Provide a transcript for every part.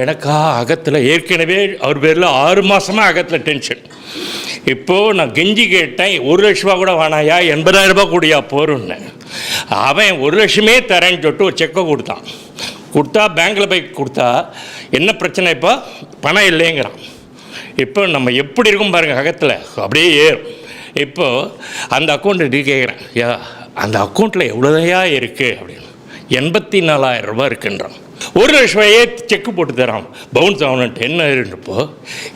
எனக்கா அகத்தில் ஏற்கனவே அவர் பேரில் ஆறு மாதமாக அகத்தில் டென்ஷன் இப்போது நான் கெஞ்சி கேட்டேன் ஒரு லட்ச ரூபா கூட வேணாயா? எண்பதாயிரம் ரூபா கூடியா போருன்னு. அவன் ஒரு லட்சமே தரேன்னு சொல்லிட்டு ஒரு செக்கை கொடுத்தான். கொடுத்தா பேங்க்கில் போய் கொடுத்தா என்ன பிரச்சனை இப்போ? பணம் இல்லைங்கிறான். இப்போ நம்ம எப்படி இருக்கும் பாருங்கள் அகத்தில்? அப்படியே ஏறும். இப்போது அந்த அக்கௌண்ட்டு கேட்குறேன் யா அந்த அக்கௌண்ட்டில் எவ்வளோதையா இருக்குது அப்படின்னு. எண்பத்தி நாலாயிரம் ரூபாய் இருக்குன்றான். ஒரு லட்ச ரூபாயே செக்கு போட்டு தரான். பவுன்ஸ் ஆகணுன்ட்டு என்ன இருந்தப்போ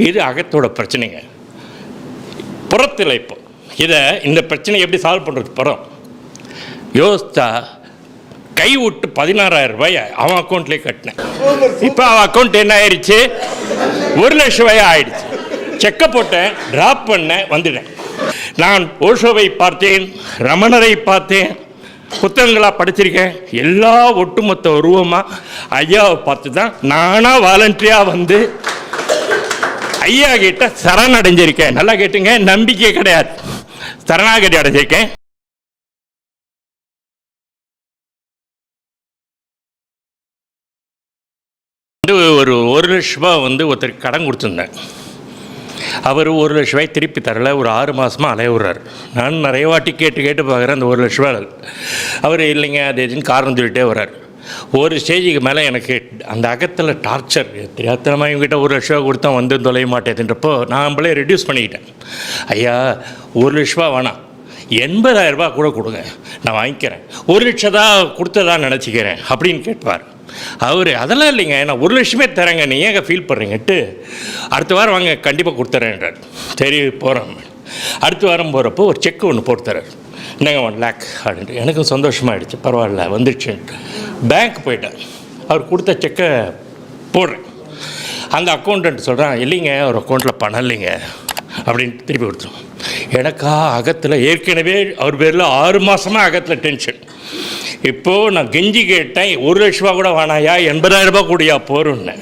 இது அகத்தோட பிரச்சனைங்க. புறத்தில் இப்போ. இதை இந்த பிரச்சனையை எப்படி சால்வ் பண்ணுறது புறம் யோசித்தா கை விட்டு பதினாறாயிரம் ரூபாய் அவன் அக்கௌண்ட்லேயே கட்டினேன். இப்போ அவன் அக்கௌண்ட் என்ன ஆயிடுச்சு ஒரு லட்ச ரூபாய் ஆயிடுச்சு செக்கை போட்டேன் ட்ராப் பண்ணேன் வந்துட்டேன். நான் ஓஷோவை பார்த்தேன் ரமணரை பார்த்தேன். புத்தகங்களாக படிச்சிருக்கேன். எல்லா ஒட்டுமொத்த உருவமாக ஐயாவை பார்த்து தான் நானாக வாலண்டியாக வந்து ஐயா கிட்ட சரணடைஞ்சிருக்கேன். நல்லா கேட்டுங்க நம்பிக்கை கிடையாது. சரணாகதி அடைஞ்சிருக்கேன். வந்து ஒரு ஒரு லட்ச ரூபாய் வந்து ஒருத்தருக்கு கடன் கொடுத்துருந்தேன். அவர் ஒரு லட்ச ரூபாய் திருப்பி தரல ஒரு ஆறு மாதமாக அலைய விட்றாரு. நான் நிறைய வாட்டி கேட்டு கேட்டு பார்க்குறேன் அந்த ஒரு லட்ச ரூபாய் அவர் இல்லைங்க அது எதுன்னு காரணம் சொல்லிட்டே வர்றார். ஒரு ஸ்டேஜுக்கு மேலே எனக்கு அந்த அகத்தில் டார்ச்சர் தெரியாதனமாக இவங்ககிட்ட ஒரு லட்ச ரூபா கொடுத்தா வந்து தொலைய மாட்டேதுன்றப்போ நாம்பளே நம்மளே ரெடியூஸ் பண்ணிக்கிட்டேன். ஐயா ஒரு லட்ச ரூபா வேணாம். எண்பதாயிரரூபா கூட கொடுங்க. நான் வாங்கிக்கிறேன். ஒரு லட்சம் தான் கொடுத்ததா நினச்சிக்கிறேன் அப்படின்னு கேட்பார். அவர் அதெல்லாம் இல்லைங்க. நான் ஒரு லட்சமே தரேங்க நீ ஏங்க ஃபீல் பண்ணுறீங்கட்டு அடுத்த வாரம் வாங்க கண்டிப்பாக கொடுத்துறேன்றார். சரி போகிறோம் அடுத்த வாரம் போகிறப்போ ஒரு செக் ஒன்று போட்டு தர்றார். என்னங்க ஒன் லேக் அப்படின்ட்டு. எனக்கும் சந்தோஷமாகிடுச்சு பரவாயில்ல வந்துடுச்சு பேங்க் போயிட்டேன் அவர் கொடுத்த செக்கை போடுறேன். அந்த அக்கௌண்டன்ட் சொல்கிறான் இல்லைங்க அவர் அக்கௌண்ட்டில் பணம் இல்லைங்க. அப்படின்ட்டு திருப்பி கொடுத்துருவோம் எனக்கா அகத்தில் ஏற்கனவே அவர் பேரில் ஆறு மாதமாக அகத்தில் டென்ஷன் இப்போது நான் கெஞ்சி கேட்டேன் ஒரு லட்ச ரூபா கூட வேணாயா? எண்பதாயிரம் ரூபாய் கூடியா போருன்னு.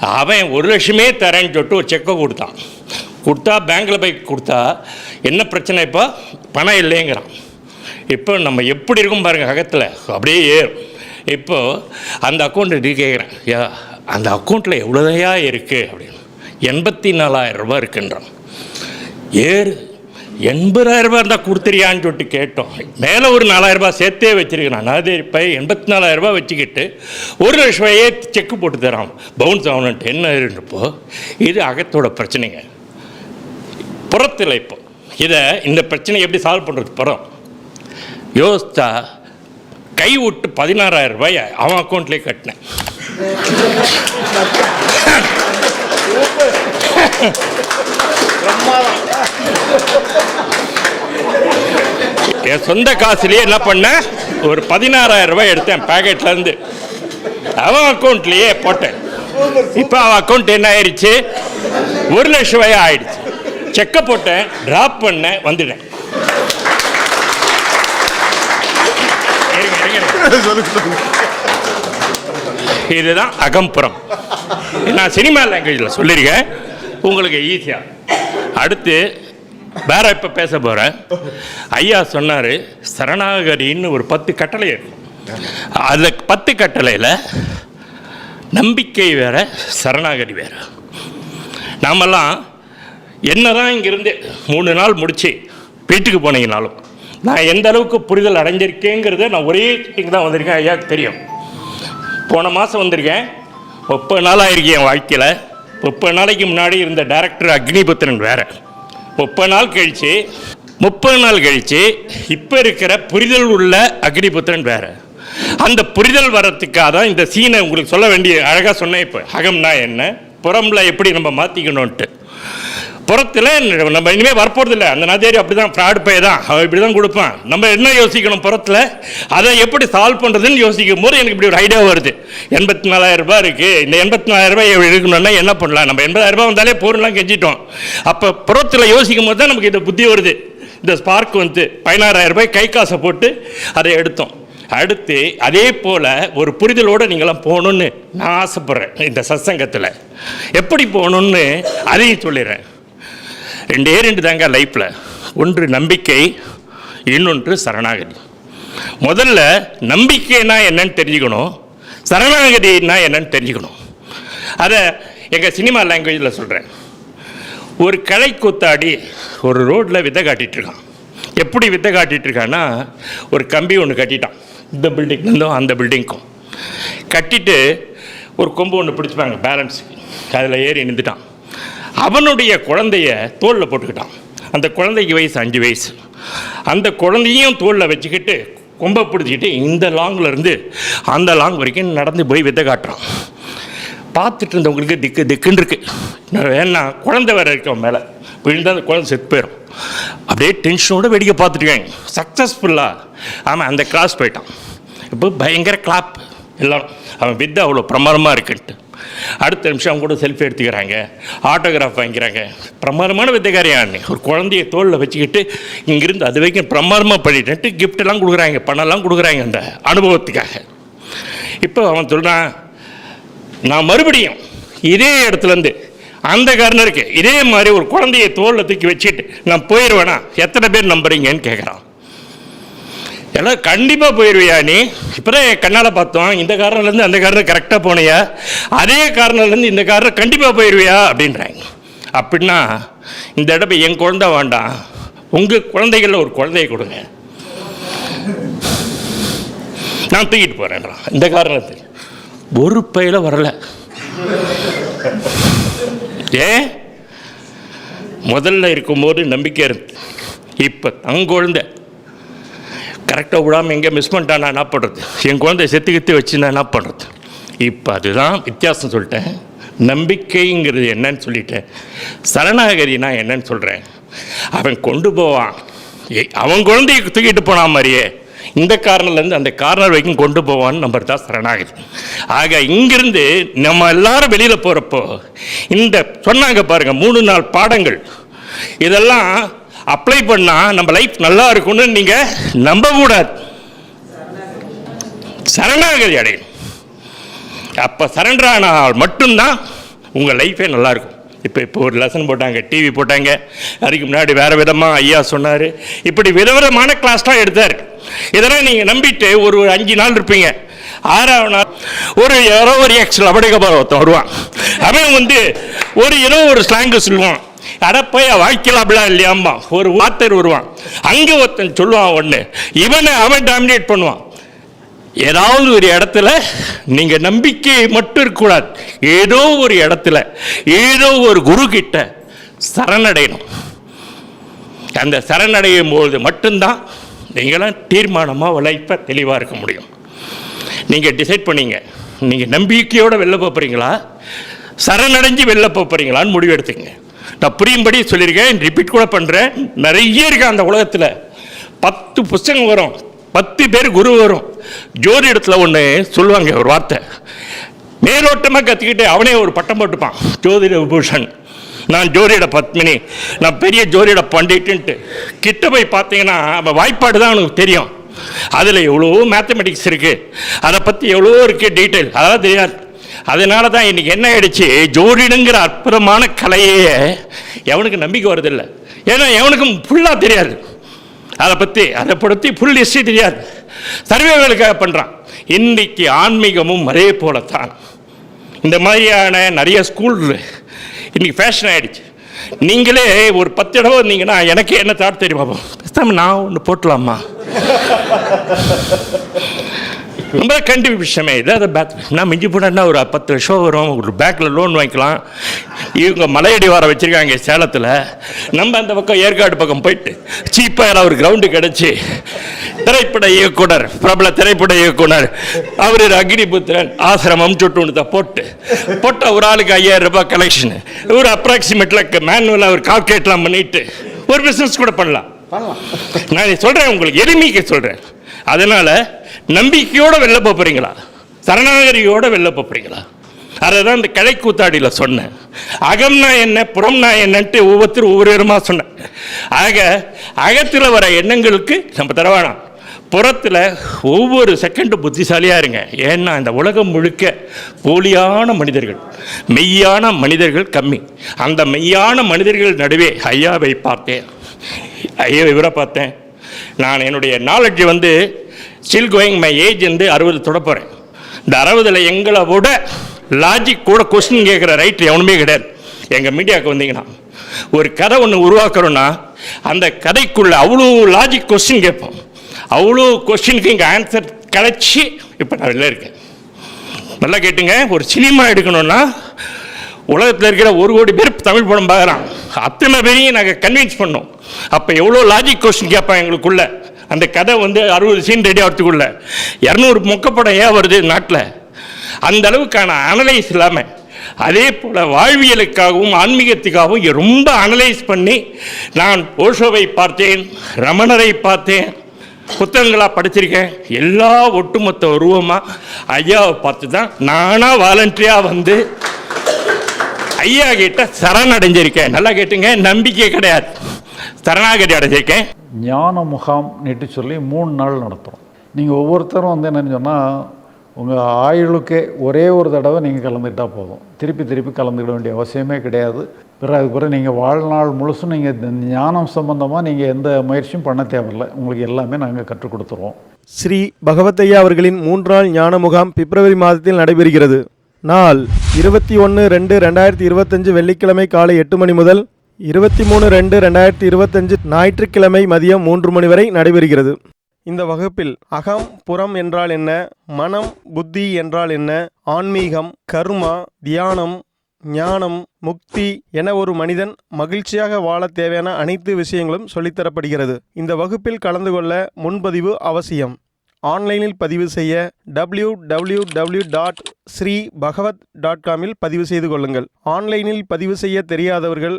அவன் ஒரு லட்சமே தரேன்னு சொல்லிட்டு ஒரு செக்கை கொடுத்தான். கொடுத்தா பேங்க்கில் போய் கொடுத்தா என்ன பிரச்சனை இப்போ? பணம் இல்லைங்கிறான். இப்போ நம்ம எப்படி இருக்கும் பாருங்கள் அகத்தில். அப்படியே ஏறும். இப்போது அந்த அக்கௌண்ட்டு கேட்குறேன் யா அந்த அக்கௌண்ட்டில் எவ்வளோதையா இருக்குது அப்படின்னு. எண்பத்தி நாலாயிரம் ரூபா இருக்குன்றான். ஏறு. எண்பதாயிரம் ரூபாய் இருந்தால் கொடுத்துறியான்னு சொல்லிட்டு கேட்டோம். மேலே ஒரு நாலாயிரரூபா சேர்த்தே வச்சிருக்கிறான் அதே இப்போ எண்பத்தி நாலாயிரரூபா வச்சுக்கிட்டு ஒரு லட்ச ரூபாயே செக்கு போட்டு தரான். பவுன்ஸ் ஆகணுன்ட்டு என்ன இருந்தப்போ இது அகத்தோட பிரச்சனைங்க. புறத்தில் இப்போ இதை இந்த பிரச்சனையை எப்படி சால்வ் பண்ணுறது புறம் யோசித்தா கை விட்டு பதினாறாயிரம் ரூபாய் அவன் அக்கௌண்ட்லேயே கட்டினேன். என் சொந்த காசுலேயே என்ன பண்ணேன் ஒரு பதினாறாயிரம் ரூபாய் எடுத்தேன் பேக்கெட்லேருந்து அவன் அக்கௌண்ட்லேயே போட்டேன். இப்போ அவன் அக்கௌண்ட் என்ன ஆயிடுச்சு? ஒரு லட்ச ரூபாய் ஆயிடுச்சு. செக்கை போட்டேன் ட்ராப் பண்ணேன் வந்துட்டேன். இதுதான் அகம்புறம். நான் சினிமா லாங்குவேஜில் சொல்லியிருக்கேன் உங்களுக்கு ஈஸியாக அடுத்து வேற இப்போ பேச போகிறேன் ஐயா சொன்னார் சரணாகரின்னு ஒரு பத்து கட்டளை இருக்கும் பத்து கட்டளையில் நம்பிக்கை வேற சரணாகரி வேற. நாமெல்லாம் என்னதான் இங்கிருந்து மூணு நாள் முடிச்சு வீட்டுக்கு போனீங்கனாலும் நான் எந்த அளவுக்கு புரிதல் அடைஞ்சிருக்கேங்கிறத நான் ஒரே இங்கே தான் வந்திருக்கேன் ஐயாவுக்கு தெரியும். போன மாதம் வந்திருக்கேன். முப்பது நாள் ஆயிருக்கேன் என் வாழ்க்கையில். முப்பது நாளைக்கு முன்னாடி இருந்த டேரக்டர் அக்னிபுத்திரன் வேறு. முப்பது நாள் கழித்து முப்பது நாள் கழித்து இப்போ இருக்கிற புரிதல் உள்ள அக்னிபுத்திரன் வேறு. அந்த புரிதல் வரத்துக்காக தான் இந்த சீனை உங்களுக்கு சொல்ல வேண்டிய அழகாக சொன்னேன் இப்போ. அகம்னா என்ன? புறம்ல எப்படி நம்ம மாற்றிக்கணுன்ட்டு புறத்தில் நம்ம இனிமேல் வரப்போகிறது இல்லை அந்த நதியாரி அப்படி தான் ஃப்ராடு பே தான். அவன் இப்படி தான் கொடுப்பான். நம்ம என்ன யோசிக்கணும் புறத்தில்? அதை எப்படி சால்வ் பண்ணுறதுன்னு யோசிக்கும் போது எனக்கு இப்படி ஒரு ஐடியா வருது. எண்பத்தி நாலாயிரம் ரூபாய் இருக்குது இந்த எண்பத்தி நாலாயிரம் ரூபாய் எடுக்கணும்னா என்ன பண்ணலாம்? நம்ம எண்பதாயிரம் ரூபாய் வந்தாலே போர்லாம் கெஞ்சிட்டோம். அப்போ புறத்தில் யோசிக்கும் போது தான் நமக்கு இந்த புத்தி வருது. இந்த ஸ்பார்க் வந்து பதினாறாயிரம் ரூபாய் கை காசை போட்டு அதை எடுத்தோம். அடுத்து அதே போல் ஒரு புரிதலோடு நீங்களாம் போகணுன்னு நான் ஆசைப்பட்றேன் இந்த சத்சங்கத்தில். எப்படி போகணுன்னு அதையும் சொல்லிடுறேன். ரெண்டே ரெண்டு தாங்க லைஃப்பில் ஒன்று நம்பிக்கை இன்னொன்று சரணாகதி. முதல்ல நம்பிக்கைனா என்னன்னு தெரிஞ்சுக்கணும். சரணாகதினா என்னன்னு தெரிஞ்சுக்கணும். அதை எங்கள் சினிமா லாங்குவேஜில் சொல்கிறேன் ஒரு கலை கூத்தாடி ஒரு ரோட்டில் வித்தை காட்டிகிட்ருக்கான் இருக்கான். எப்படி வித்தை காட்டிகிட்ருக்கான்னா ஒரு கம்பி ஒன்று கட்டிட்டான். இந்த பில்டிங்லேருந்தும் அந்த பில்டிங்க்கும் கட்டிட்டு ஒரு கொம்பு ஒன்று பிடிச்சிப்பாங்க பேலன்ஸுக்கு அதில் ஏறி நின்றுட்டான். அவனுடைய குழந்தைய தோளில் போட்டுக்கிட்டான். அந்த குழந்தைக்கு வயசு அஞ்சு வயசு. அந்த குழந்தையும் தோளில் வச்சுக்கிட்டு கொம்பை பிடிச்சிக்கிட்டு இந்த லாங்கிலேருந்து அந்த லாங் வரைக்கும் நடந்து போய் வித்தை காட்டுறான். பார்த்துட்டு இருந்தவங்களுக்கு திக்கு திக்குன்னு இருக்குது வேணா குழந்தை வேற இருக்கவன் மேலே. விழுந்தால் அந்த குழந்தை செத்து போயிடும் அப்படியே டென்ஷனோட வேடிக்கை பார்த்துருக்காங்க சக்ஸஸ்ஃபுல்லாக ஆமாம் அந்த கிளாஸ் போயிட்டான். இப்போ பயங்கர கிளாப் எல்லாம் அவன் வித்தை அவ்வளோ பிரமாதமாக இருக்குன்ட்டு. அடுத்த நிமிஷம் அவங்க கூட செல்ஃபி எடுத்துக்கிறாங்க ஆட்டோகிராஃப் வாங்கிக்கிறாங்க. பிரமாதமான வித்தைக்காரியான் ஒரு குழந்தைய தோளில் வச்சுக்கிட்டு இங்கிருந்து அது வரைக்கும் பிரமாதமாக பண்ணிட்டு கிஃப்டெல்லாம் கொடுக்குறாங்க பணம்லாம் கொடுக்குறாங்க அந்த அனுபவத்துக்காக. இப்போ அவன் சொல்கிறான் நான் மறுபடியும் இதே இடத்துலேருந்து அந்த கார்னருக்கு இதே மாதிரி ஒரு குழந்தைய தோளில் தூக்கி வச்சுட்டு நான் போயிடுவேனா எத்தனை பேர் நம்புறீங்கன்னு கேட்குறான் எல்லாம் கண்டிப்பாக போயிடுவியா நீ? இப்போதான் என் கண்ணால் பார்த்தோம். இந்த காரணம்லேருந்து அந்த காரணம் கரெக்டாக போனியா? அதே காரணம்லேருந்து இந்த காரணம் கண்டிப்பாக போயிடுவியா அப்படின்றாங்க. அப்படின்னா இந்த இடப்ப என் குழந்தை வேண்டாம். உங்கள் குழந்தைகளில் ஒரு குழந்தைய கொடுங்க. நான் தூக்கிட்டு போகிறேன்றான் இந்த காரணத்துக்கு ஒரு பையில் வரலை. ஏன் முதல்ல இருக்கும்போது நம்பிக்கை இருந்து இப்போ தன் குழந்தை. கரெக்டாக விடாமல் எங்கே மிஸ் பண்ணிட்டான் நான் என்ன பண்ணுறது என் குழந்தை செத்து கெத்து வச்சு நான் என்ன பண்ணுறது இப்போ அதுதான் வித்தியாசம் சொல்லிட்டேன். நம்பிக்கைங்கிறது என்னன்னு சொல்லிட்டேன். நான் என்னன்னு சொல்கிறேன் அவன் கொண்டு போவான். அவன் குழந்தைய தூக்கிட்டு போனான் மாதிரியே. இந்த கார்னர்லேருந்து அந்த கார்னர் வரைக்கும் கொண்டு போவான்னு நம்பர் தான் சரணாகதி. ஆக இங்கிருந்து நம்ம எல்லாரும் வெளியில் போகிறப்போ இந்த சொன்னாங்க பாருங்கள் மூணு நாள் பாடங்கள். இதெல்லாம் அப்ளை பண்ணால் நம்ம லைஃப் நல்லா இருக்கும்னு நீங்கள் நம்பக்கூடாது சரணாகதி அடையும் அப்போ சரண்டர் ஆனால் மட்டும்தான் உங்கள் லைஃபே நல்லாயிருக்கும் இப்போ இப்போ ஒரு லெசன் போட்டாங்க டிவி போட்டாங்க. அதுக்கு முன்னாடி வேறு விதமாக ஐயா சொன்னார். இப்படி விதவிதமான கிளாஸ்லாம் எடுத்தார். இதெல்லாம் நீங்கள் நம்பிட்டு ஒரு ஒரு அஞ்சு நாள் இருப்பீங்க. ஆறாவது நாள் ஒரு யாரோ ஒரு எக்ஸல் அப்படிக்கப்புறம் ஒருத்தன் வருவான். அவன் வந்து ஒரு ஏதோ ஒரு ஸ்லாங்கு சொல்லுவான். அடப்போய் அப்படிலாம் இல்லையாம்மா ஒரு வார்த்தை வருவான். அங்கே ஒருத்தன் சொல்லுவான் ஒன்று இவனை அவன் டாமினேட் பண்ணுவான். ஏதாவது ஒரு இடத்துல நீங்கள் நம்பிக்கை மட்டும் இருக்கக்கூடாது. ஏதோ ஒரு இடத்துல ஏதோ ஒரு குரு கிட்ட சரணடையணும். அந்த சரணடையும் பொழுது மட்டும்தான் நீங்களாம் தீர்மானமாக லைஃப்பை தெளிவாக இருக்க முடியும். நீங்கள் டிசைட் பண்ணீங்க. நீங்கள் நம்பிக்கையோடு வெளில போகிறீங்களா சரணடைஞ்சு வெளில போகிறீங்களான்னு முடிவெடுத்துங்க நான் புரியும்படி சொல்லியிருக்கேன் ரிப்பீட் கூட பண்ணுறேன் நிறைய இருக்கு அந்த உலகத்தில். பத்து புஸ்தகம் வரும். பத்து பேர் குரு வரும். ஜோதி இடத்துல ஒன்று சொல்லுவாங்க ஒரு வார்த்தை. மேலோட்டமாக கற்றுக்கிட்டு அவனே ஒரு பட்டம் போட்டுப்பான். ஜோதிட விபூஷன். நான் ஜோதிட பத்மினி. நான் பெரிய ஜோதிட பண்டிட்டுன்ட்டு. கிட்ட போய் பார்த்தீங்கன்னா அவன் வாய்ப்பாடு தான் அவனுக்கு தெரியும். அதில் எவ்வளோ மேத்தமெட்டிக்ஸ் இருக்குது அதை பற்றி எவ்வளோ இருக்குது டீட்டெயில் அதெல்லாம் தெரியாது. அதனால தான் இன்றைக்கி என்ன ஆயிடுச்சு? ஜோடிடுங்கிற அற்புதமான கலையே எவனுக்கு நம்பிக்கை வருதில்லை ஏன்னா எவனுக்கும் ஃபுல்லாக தெரியாது. அதை பற்றி அதை பற்றி ஃபுல் ஹிஸ்ட்ரி தெரியாது. சர்வேகளுக்காக பண்ணுறான் இன்றைக்கு ஆன்மீகமும் அதே போலத்தான். இந்த மாதிரியான நிறைய ஸ்கூல் இன்றைக்கி ஃபேஷன் ஆகிடுச்சு நீங்களே ஒரு பத்து தடவை வந்தீங்கன்னா எனக்கு என்ன தாட் தெரியும் பேசாம நான் ஒன்று போட்டலாமா? ரொம்ப கண்டி விஷயமே அதை பேக் நான் மிஞ்சி போனேன்னா ஒரு பத்து வருஷம் வரும். ஒரு பேக்கில் லோன் வாங்கிக்கலாம். இவங்க மலையடி வார வச்சுருக்காங்க சேலத்தில். நம்ம அந்த பக்கம் ஏற்காடு பக்கம் போயிட்டு சீப்பாக ஒரு கிரவுண்டு கிடச்சி. திரைப்பட இயக்குனர் பிரபல திரைப்பட இயக்குனர் அவர் அக்னிபுத்திரன் ஆசிரமம் சுட்டு போட்டு போட்ட ஒரு ஆளுக்கு ஐயாயிரம் ரூபாய் கலெக்ஷன் ஒரு அப்ராக்சிமேட்டில் மேனுவலாக ஒரு கால்குலேட்லாம் பண்ணிட்டு ஒரு பிஸ்னஸ் கூட பண்ணலாம். நான் சொல்கிறேன் உங்களுக்கு எளிமைக்கு சொல்கிறேன் அதனால் நம்பிக்கையோடு வெளில போகிறீங்களா சரணாகரியோடு வெளில போகிறீங்களா அதை தான் இந்த கலை கூத்தாடியில் சொன்னேன். அகம்னா என்ன புறம்னா என்னன்ட்டு ஒவ்வொருத்தரும் ஒவ்வொரு விதமாக சொன்னேன். ஆக அகத்தில் வர எண்ணங்களுக்கு நம்ம தரவானா புறத்தில் ஒவ்வொரு செகண்டு புத்திசாலியாக இருங்க. ஏன்னா இந்த உலகம் முழுக்க போலியான மனிதர்கள் மெய்யான மனிதர்கள் கம்மி. அந்த மெய்யான மனிதர்கள் நடுவே ஐயாவை பார்த்தேன். ஐயா இவரை பார்த்தேன்? நான் என்னுடைய நாலேஜ் வந்து ஸ்டில் கோயிங் மை ஏஜ் வந்து அறுபது தொட போகிறேன் இந்த அறுபதில் எங்களை விட லாஜிக் கூட கொஸ்டின் கேட்குற ரைட் எவனுமே கிடையாது. எங்கள் மீடியாவுக்கு வந்தீங்கன்னா ஒரு கதை ஒன்று உருவாக்குறோன்னா அந்த கதைக்குள்ளே அவ்வளோ லாஜிக் கொஸ்டின் கேட்போம். அவ்வளோ கொஸ்டினுக்கு இங்கே ஆன்சர் கிடச்சி இப்போ நான் வெளில இருக்கேன். நல்லா கேட்டுங்க ஒரு சினிமா எடுக்கணும்னா உலகத்தில் இருக்கிற ஒரு கோடி பேர் தமிழ் படம் பார்க்குறான் அத்தனை பேரையும் நாங்கள் கன்வின்ஸ் பண்ணோம். அப்போ எவ்வளோ லாஜிக் கொஸ்டின் கேட்பான் எங்களுக்குள்ள? அந்த கதை வந்து அறுபது சீன் ரெடி ஆகிறதுக்குள்ள இரநூறு மொக்கப்படம் ஏன் வருது நாட்டில்? அந்த அளவுக்கான அனலைஸ் இல்லாமல் அதே போல் வாழ்வியலுக்காகவும் ஆன்மீகத்துக்காகவும் ரொம்ப அனலைஸ் பண்ணி நான் ஓஷோவை பார்த்தேன் ரமணரை பார்த்தேன் புத்தகங்களாக படிச்சிருக்கேன் எல்லா ஒட்டுமொத்த உருவமாக ஐயாவை பார்த்து தான் நானாக வாலண்டரியாக வந்து ஐயா கிட்ட சரணடைஞ்சிருக்கேன் நல்லா கேட்டுங்க நம்பிக்கை கிடையாது. சரணாகதி அடைஞ்சிருக்கேன் ஞான முகாம் நீட்டு சொல்லி மூணு நாள் நடத்துகிறோம் நீங்கள் ஒவ்வொருத்தரும் வந்து என்னன்னு சொன்னால் உங்கள் ஆயுளுக்கே ஒரே ஒரு தடவை நீங்கள் கலந்துக்கிட்டால் போதும். திருப்பி திருப்பி கலந்துக்கிட வேண்டிய அவசியமே கிடையாது. பிறகு அதுக்கு பிறகு நீங்கள் வாழ்நாள் முழுசும் நீங்கள் ஞானம் சம்பந்தமாக நீங்கள் எந்த முயற்சியும் பண்ண தேவையில்லை. உங்களுக்கு எல்லாமே நாங்கள் கற்றுக் கொடுத்துருவோம். ஸ்ரீ பகவத்தையா அவர்களின் மூன்றாள் ஞான முகாம் பிப்ரவரி மாதத்தில் நடைபெறுகிறது. நாள் இருபத்தி ஒன்று ரெண்டு ரெண்டாயிரத்தி இருபத்தஞ்சு வெள்ளிக்கிழமை காலை எட்டு மணி முதல் இருபத்தி மூணு ரெண்டு ரெண்டாயிரத்தி இருபத்தஞ்சு ஞாயிற்றுக்கிழமை மதியம் மூன்று மணி வரை நடைபெறுகிறது. இந்த வகுப்பில் அகம் புறம் என்றால் என்ன மனம் புத்தி என்றால் என்ன ஆன்மீகம் கர்மா தியானம் ஞானம் முக்தி என ஒரு மனிதன் மகிழ்ச்சியாக வாழ தேவையான அனைத்து விஷயங்களும் சொல்லித்தரப்படுகிறது. இந்த வகுப்பில் கலந்து கொள்ள முன்பதிவு அவசியம். ஆன்லைனில் பதிவு செய்ய W W W dot Sri Bhagavath dot காமில் பதிவு செய்து கொள்ளுங்கள். ஆன்லைனில் பதிவு செய்ய தெரியாதவர்கள்